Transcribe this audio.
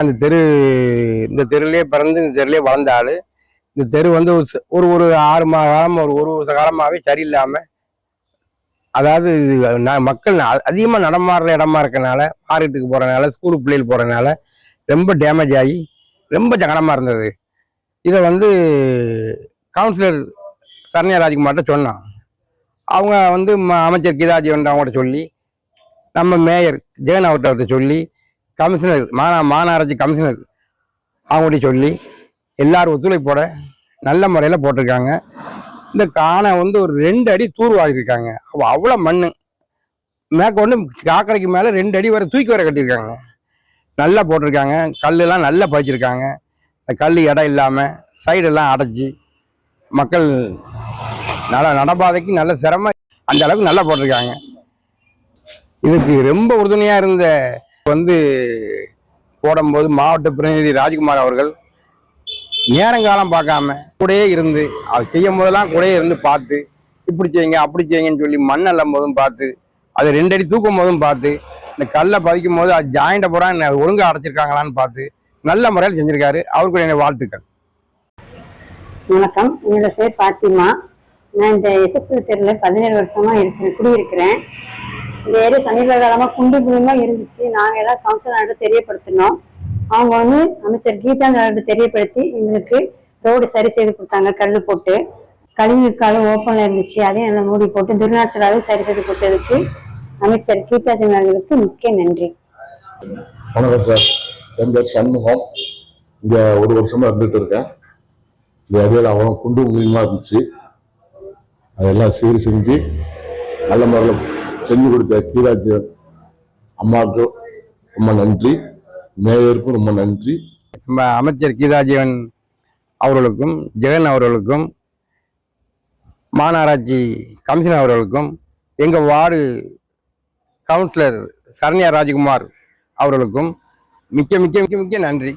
அந்த தெரு இந்த தெருலேயே பிறந்து இந்த தெருலேயே வளர்ந்த இந்த தெரு வந்து ஒரு ஒரு ஒரு ஆறு மாத காலம் ஒரு ஒரு வருஷ காலமாகவே சரியில்லாமல் அதாவது நான் மக்கள் அ- நடமாடுற இடமா இருக்கனால மார்க்கெட்டுக்கு போகிறனால ஸ்கூலுக்கு பிள்ளைகள் போகிறனால ரொம்ப டேமேஜ் ஆகி ரொம்ப ஜகனமாக இருந்தது. இதை வந்து கவுன்சிலர் சரண்யா ராஜ்குமார்கிட்ட சொன்னான். அவங்க வந்து ம- அமைச்சர் கீதாஜீவன் அவங்கள்ட்ட சொல்லி நம்ம மேயர் ஜெகன் அவர்கிட்ட சொல்லி கமிஷனர் மாநா மாநகராட்சி கமிஷனர் அவங்கள்ட்ட சொல்லி எல்லாரும் ஒத்துழைப்போட நல்ல முறையில் போட்டிருக்காங்க. இந்த காணை வந்து ஒரு ரெண்டு அடி தூர்வாகிருக்காங்க அவ அவ்வளோ மண் மேற்கொண்டு காக்கடைக்கு மேலே ரெண்டு அடி வரை தூக்கி வர கட்டியிருக்காங்க. நல்லா போட்டிருக்காங்க. கல்லெல்லாம் நல்லா பதிச்சிருக்காங்க இந்த கல் இடம் இல்லாமல் சைடெல்லாம் அடைச்சி மக்கள் நட நடபாதைக்கு நல்ல சிரமம் அந்த அளவுக்கு நல்லா போட்டிருக்காங்க. இதுக்கு ரொம்ப உறுதுணையாக இருந்த வந்து போடும்போது மாவட்ட பிரதிநிதி ராஜ்குமார் அவர்கள் நேரங்காலம் பார்க்காம கூடயே இருந்து அது செய்யும் போதெல்லாம் கூடயே இருந்து பார்த்து இப்படி செய்யுங்க அப்படி செய்யுங்கன்னு சொல்லி மண் அள்ளும் போதும் பார்த்து அது ரெண்டு அடி தூக்கும் போதும் பார்த்து இந்த கல்லை பதிக்கும் போது அது ஜாயிண்ட பூரா ஒழுங்கா அடைச்சிருக்காங்களான்னு பார்த்து நல்ல முறையில் செஞ்சிருக்காரு. அவருக்கு என்னுடைய வாழ்த்துக்கள். வணக்கம். என்னோட பேர் பாத்திமா. நான் இந்த எஸ்எஸ்பி தெருவில் பதினேழு வருஷமா இருக்கிறேன் குடியிருக்கிறேன். இந்த ஏரியா சமீப காலமாக குண்டு குழியுமா இருந்துச்சு. நாங்கள் எல்லாம் கவுன்சிலர்கிட்ட தெரியப்படுத்தினோம். அவங்க வந்து அமைச்சர் கீதாங்கிட்ட தெரியப்படுத்தி எங்களுக்கு ரோடு சரி செய்து கொடுத்தாங்க கல் போட்டு. கழிவுக்காலும் ஓப்பனில் இருந்துச்சு அதையும் நல்லா மூடி போட்டு துர்நாற்றலாவே சரி செய்து கொடுத்ததுக்கு அமைச்சர் கீதாஜன் அவர்களுக்கு முக்கிய நன்றி. வணக்கம் சார். என் பேர் சண்முகம். இங்கே ஒரு வருஷமா இருந்துட்டு இருக்கேன். இந்த ஏரியாவில் அவ்வளோ குண்டு குழியுமா இருந்துச்சு. அதெல்லாம் சீர் செஞ்சு நல்ல முறையில் செஞ்சு கொடுத்த கீராஜ் அம்மாவுக்கு ரொம்ப நன்றி. மேயருக்கும் ரொம்ப நன்றி. நம்ம அமைச்சர் கீதாஜீவன் அவர்களுக்கும் ஜெகன் அவர்களுக்கும் மாநகராட்சி கமிஷனர் அவர்களுக்கும் எங்கள் வார்டு கவுன்சிலர் சரண்யா ராஜ்குமார் அவர்களுக்கும் மிக்க மிக்க மிக்க மிக்க நன்றி.